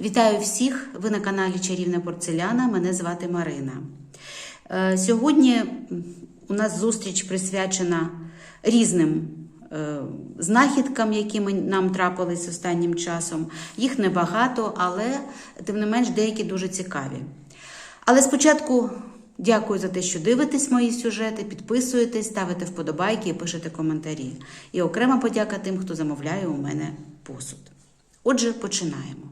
Вітаю всіх! Ви на каналі Чарівна Порцеляна. Мене звати Марина. Е, Сьогодні у нас зустріч присвячена різним е, знахідкам, які нам трапились останнім часом. Їх небагато, але тим не менш деякі дуже цікаві. Але спочатку дякую за те, що дивитесь мої сюжети, підписуєтесь, ставите вподобайки і пишете коментарі. І окрема подяка тим, хто замовляє у мене посуд. Отже, починаємо.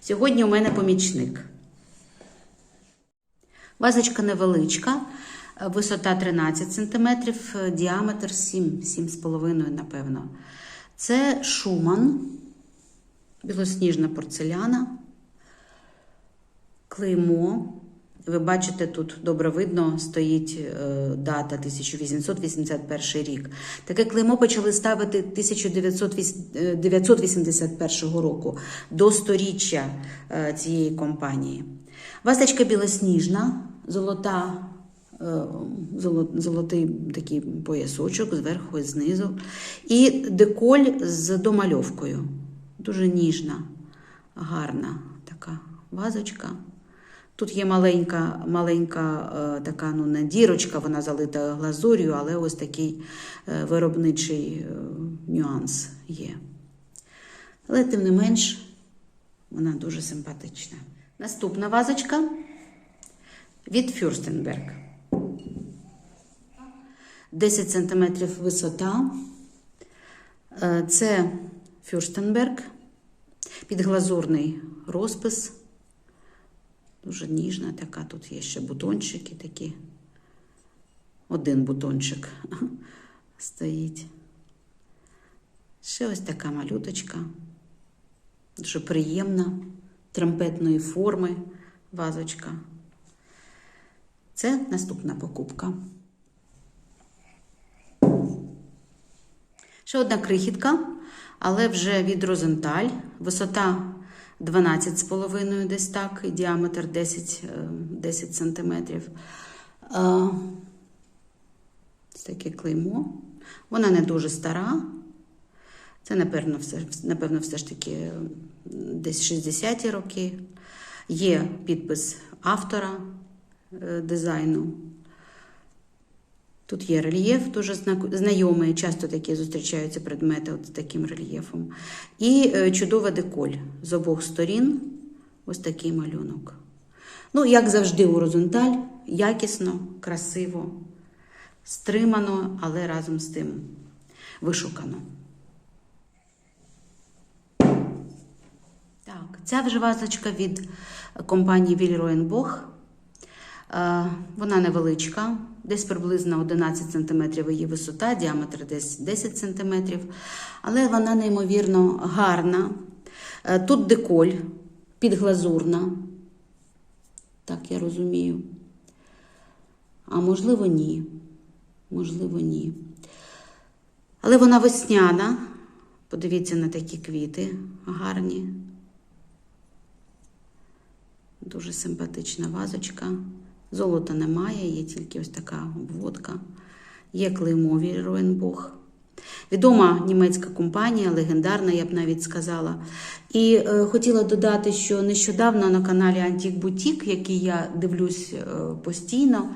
Сьогодні у мене помічник. Вазочка невеличка, висота 13 см, діаметр 7, 7,5, напевно. Це шуман, білосніжна порцеляна, клеймо. Ви бачите, тут добре видно, стоїть е, дата 1881 рік. Таке клеймо почали ставити 1981 року до сторіччя е, цієї компанії. Васточка білосніжна, золота, е, золо- золотий такий поясочок зверху і знизу. І деколь з домальовкою. Дуже ніжна, гарна така вазочка. Тут є маленька, маленька е, така ну, не дірочка, вона залита глазур'ю, але ось такий е, виробничий е, нюанс є. Але тим не менш, вона дуже симпатична. Наступна вазочка від Фюрстенберг. 10 см висота. Це Фюрстенберг, підглазурний розпис. Дуже ніжна така. Тут є ще бутончики такі. Один бутончик стоїть. Ще ось така малюточка. Дуже приємна, трампетної форми вазочка. Це наступна покупка. Ще одна крихітка, але вже від Розенталь. Висота 12,5 десь так, і діаметр 10, е, 10 сантиметрів. Е, Ось таке клеймо. Вона не дуже стара. Це, напевно, все, напевно, все ж таки е, десь 60-ті роки. Є підпис автора е, дизайну. Тут є рельєф, дуже зна- знайомий, часто такі зустрічаються предмети от з таким рельєфом. І е, чудова деколь з обох сторін. Ось такий малюнок. Ну, як завжди, горизонталь, якісно, красиво, стримано, але разом з тим вишукано. Так, ця вже вазочка від компанії Вільроєнбох. Е, Вона невеличка, десь приблизно 11 см її висота, діаметр десь 10 см, але вона неймовірно гарна. Е, Тут деколь підглазурна, так я розумію. А можливо, ні. Можливо, ні. Але вона весняна. Подивіться на такі квіти гарні. Дуже симпатична вазочка. Золота немає, є тільки ось така обводка. Є клеймо Роенбох. Відома німецька компанія, легендарна, я б навіть сказала. І е, хотіла додати, що нещодавно на каналі Антік Бутік, який я дивлюсь е, постійно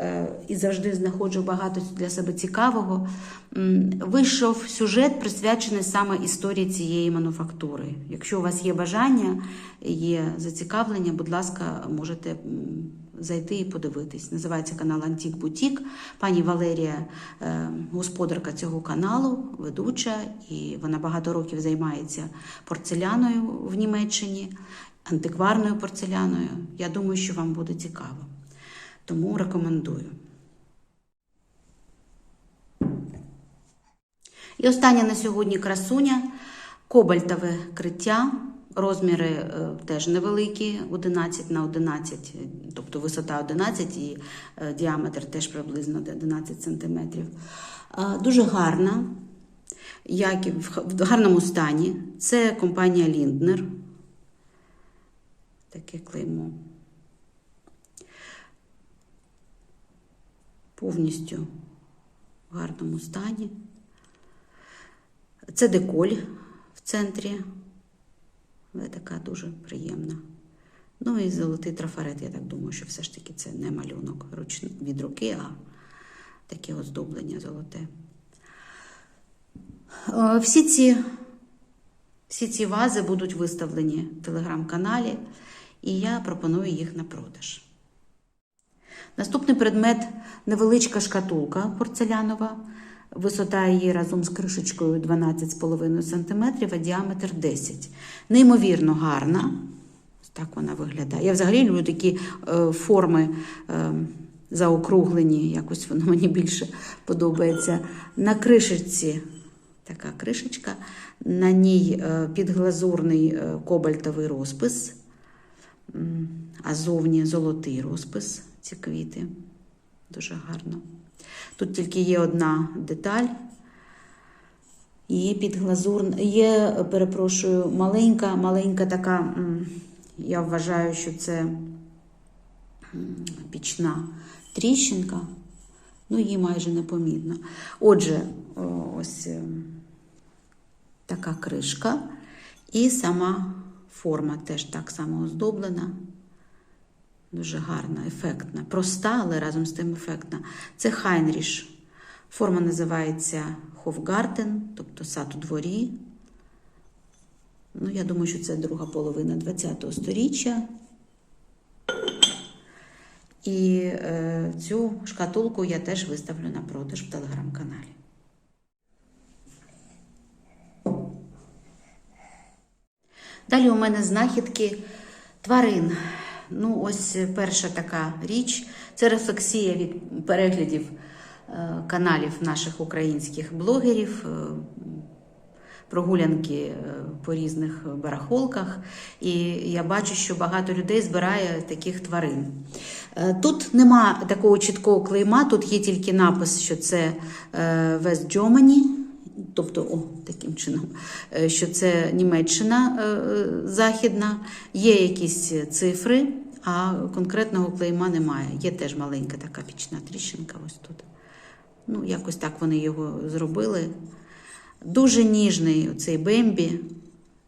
е, і завжди знаходжу багато для себе цікавого, м, вийшов сюжет, присвячений саме історії цієї мануфактури. Якщо у вас є бажання, є зацікавлення, будь ласка, можете зайти і подивитись. Називається канал Антік Бутік. Пані Валерія, е, господарка цього каналу, ведуча, і вона багато років займається порцеляною в Німеччині, антикварною порцеляною. Я думаю, що вам буде цікаво. Тому рекомендую. І остання на сьогодні красуня, кобальтове криття. Розміри е, теж невеликі, 11 на 11, тобто висота 11 і е, діаметр теж приблизно 11 сантиметрів. Е, дуже гарна, як в гарному стані. Це компанія Лінднер. Таке клеймо. Повністю в гарному стані. Це деколь в центрі. Але така дуже приємна. Ну і золотий трафарет, я так думаю, що все ж таки це не малюнок від руки, а таке оздоблення золоте. Всі ці, всі ці вази будуть виставлені в телеграм-каналі, і я пропоную їх на продаж. Наступний предмет невеличка шкатулка порцелянова. Висота її разом з кришечкою 12,5 см, а діаметр 10 Неймовірно гарна. Так вона виглядає. Я взагалі люблю такі е, форми е, заокруглені, якось воно мені більше подобається. На кришечці така кришечка, на ній е, підглазурний е, кобальтовий розпис, а зовні золотий розпис, ці квіти. Дуже гарно. Тут тільки є одна деталь. Є підглазур, є, перепрошую, маленька, маленька така, я вважаю, що це пічна тріщинка. Ну, її майже непомітно. Отже, ось е, така кришка, і сама форма теж так само оздоблена. Дуже гарна, ефектна. Проста, але разом з тим ефектна. Це Хайнріш. Форма називається Хофгартен, тобто сад у дворі. Ну, я думаю, що це друга половина ХХ століття. І е, цю шкатулку я теж виставлю на продаж в телеграм-каналі. Далі у мене знахідки тварин. Ну, ось перша така річ це рефлексія від переглядів е, каналів наших українських блогерів, е, прогулянки е, по різних барахолках. І я бачу, що багато людей збирає таких тварин. Е, Тут нема такого чіткого клейма, тут є тільки напис, що це е, West Germany, тобто о, таким чином, е, що це Німеччина е, західна, є якісь цифри, а конкретного клейма немає. Є теж маленька така пічна тріщинка ось тут. Ну, якось так вони його зробили. Дуже ніжний цей Бембі,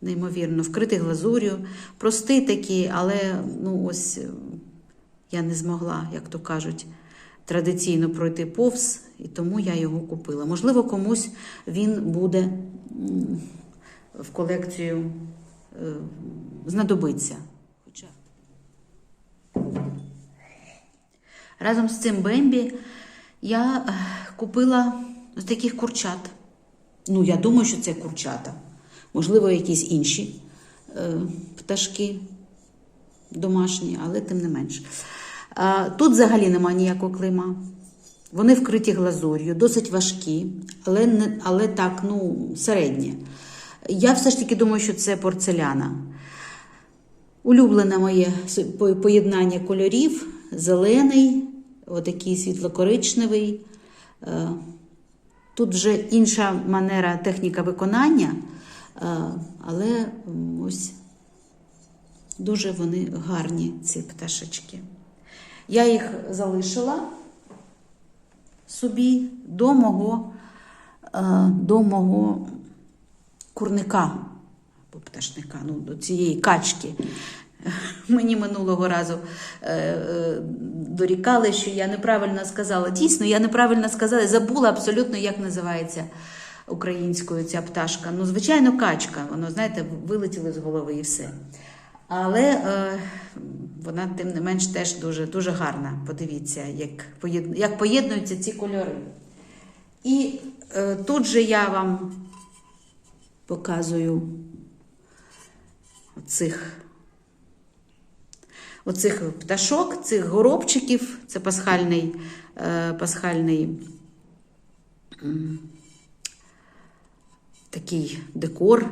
неймовірно, вкритий глазур'ю. Простий такий, але ну ось е, я не змогла, як то кажуть, традиційно пройти повз, і тому я його купила. Можливо, комусь він буде в колекцію е, знадобиться. Разом з цим Бембі я е, купила ось таких курчат. Ну, я думаю, що це курчата. Можливо, якісь інші е, пташки домашні, але тим не менш. А, Тут взагалі немає ніякого клейма. Вони вкриті глазур'ю, досить важкі, але, не, але так, ну, середні. Я все ж таки думаю, що це порцеляна. Улюблене моє поєднання кольорів: зелений, отакий світло-коричневий. Е, Тут вже інша манера техніка виконання, е, але ось дуже вони гарні, ці пташечки. Я їх залишила собі до мого, е, до мого курника або пташника, ну, до цієї качки. Мені минулого разу е, е, дорікали, що я неправильно сказала. Дійсно, я неправильно сказала, забула абсолютно, як називається українською ця пташка. Ну, звичайно, качка. Воно, знаєте, вилетіло з голови і все. Але е, вона, тим не менш, теж дуже, дуже гарна. Подивіться, як, поєд... як поєднуються ці кольори. І е, тут же я вам показую цих оцих пташок, цих горобчиків. Це пасхальний, е, пасхальний такий декор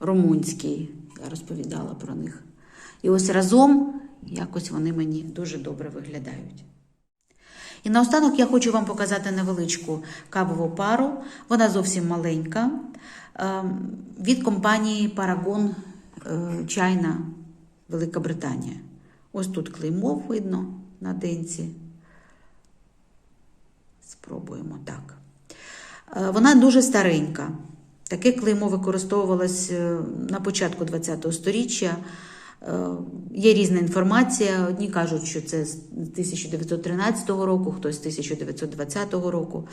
румунський. Я розповідала про них. І ось разом якось вони мені дуже добре виглядають. І наостанок я хочу вам показати невеличку кавову пару. Вона зовсім маленька. ем, Від компанії Paragon е, Чайна Велика Британія. Ось тут клеймо видно на денці. Спробуємо так. Е, Вона дуже старенька. Таке клеймо використовувалось е, на початку ХХ століття. Е, Є різна інформація. Одні кажуть, що це з 1913 року, хтось з 1920 року.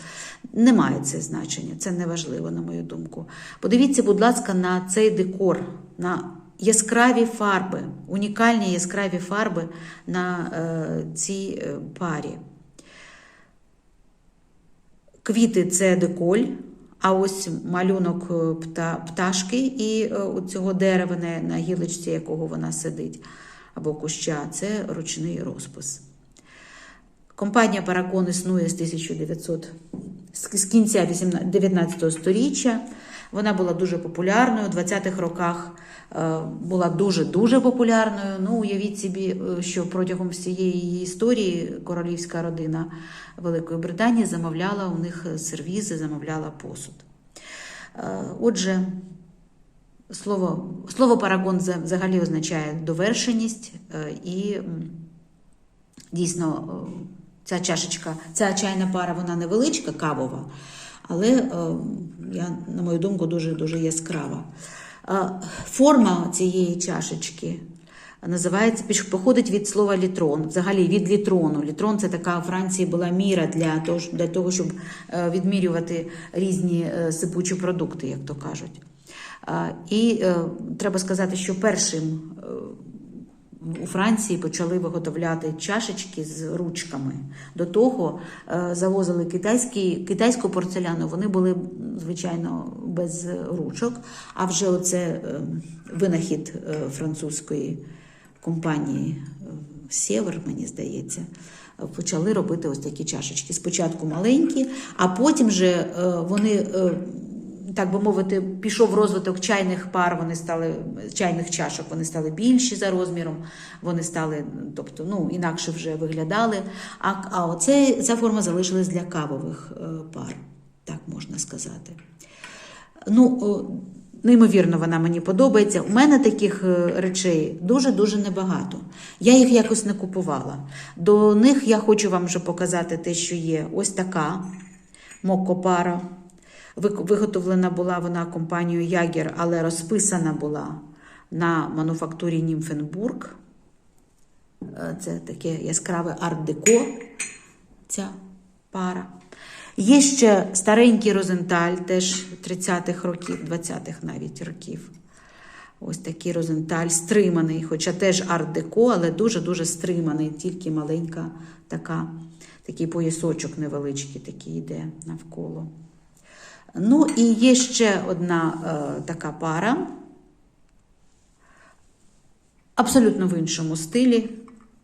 Немає це значення, це не важливо, на мою думку. Подивіться, будь ласка, на цей декор, на яскраві фарби, унікальні яскраві фарби на е, цій е, парі. Квіти це деколь, а ось малюнок е, пташки і цього дерева на, гілочці, якого вона сидить, або куща, це ручний розпис. Компанія Паракон існує з 1900, з з кінця 19 століття. Вона була дуже популярною. У 20-х роках е, була дуже-дуже популярною. Ну, уявіть собі, е, що протягом всієї її історії королівська родина Великої Британії замовляла у них сервізи, замовляла посуд. Е, Отже, слово, слово парагон взагалі означає довершеність і дійсно ця чашечка, ця чайна пара, вона невеличка, кавова, але, е, я, на мою думку, дуже-дуже яскрава. Е, Форма цієї чашечки називається, походить від слова літрон, взагалі від літрону. Літрон це така у Франції була міра для того, для того щоб е, відмірювати різні сипучі продукти, як то кажуть. І треба сказати, що першим у Франції почали виготовляти чашечки з ручками. До того е, завозили китайські, китайську порцеляну, вони були, звичайно, без ручок. А вже оце е, винахід е, французької компанії Сєвер, мені здається, почали робити ось такі чашечки. Спочатку маленькі, а потім же вони. Так би мовити, пішов розвиток чайних пар, вони стали чайних чашок, вони стали більші за розміром, вони стали, тобто, ну, інакше вже виглядали. А, а оце, ця форма залишилась для кавових е, пар, так можна сказати. Ну, неймовірно, вона мені подобається. У мене таких е, речей дуже-дуже небагато. Я їх якось не купувала. До них я хочу вам вже показати те, що є. Ось така мокопара. Виготовлена була вона компанією Ягер, але розписана була на мануфактурі Німфенбург. Е, Це таке яскраве арт-деко, ця пара. Є ще старенький Розенталь, теж 30-х років, 20-х навіть років. Ось такий Розенталь, стриманий, хоча теж арт-деко, але дуже-дуже стриманий, тільки маленька така, такий поясочок невеличкий такий йде навколо. Ну і є ще одна е, така пара, абсолютно в іншому стилі.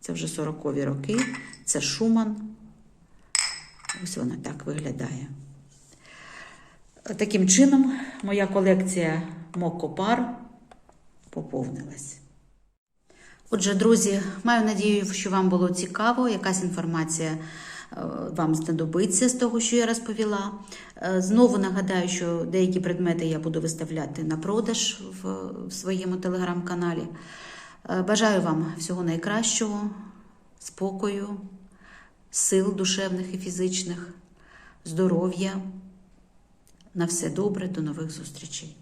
Це вже 40-ві роки. Це Шуман. Ось вона так виглядає. Таким чином, моя колекція мокопар поповнилась. Отже, друзі, маю надію, що вам було цікаво, якась інформація вам знадобиться з того, що я розповіла. Е, Знову нагадаю, що деякі предмети я буду виставляти на продаж в, в своєму телеграм-каналі. Е, Бажаю вам всього найкращого, спокою, сил душевних і фізичних, здоров'я. На все добре, до нових зустрічей.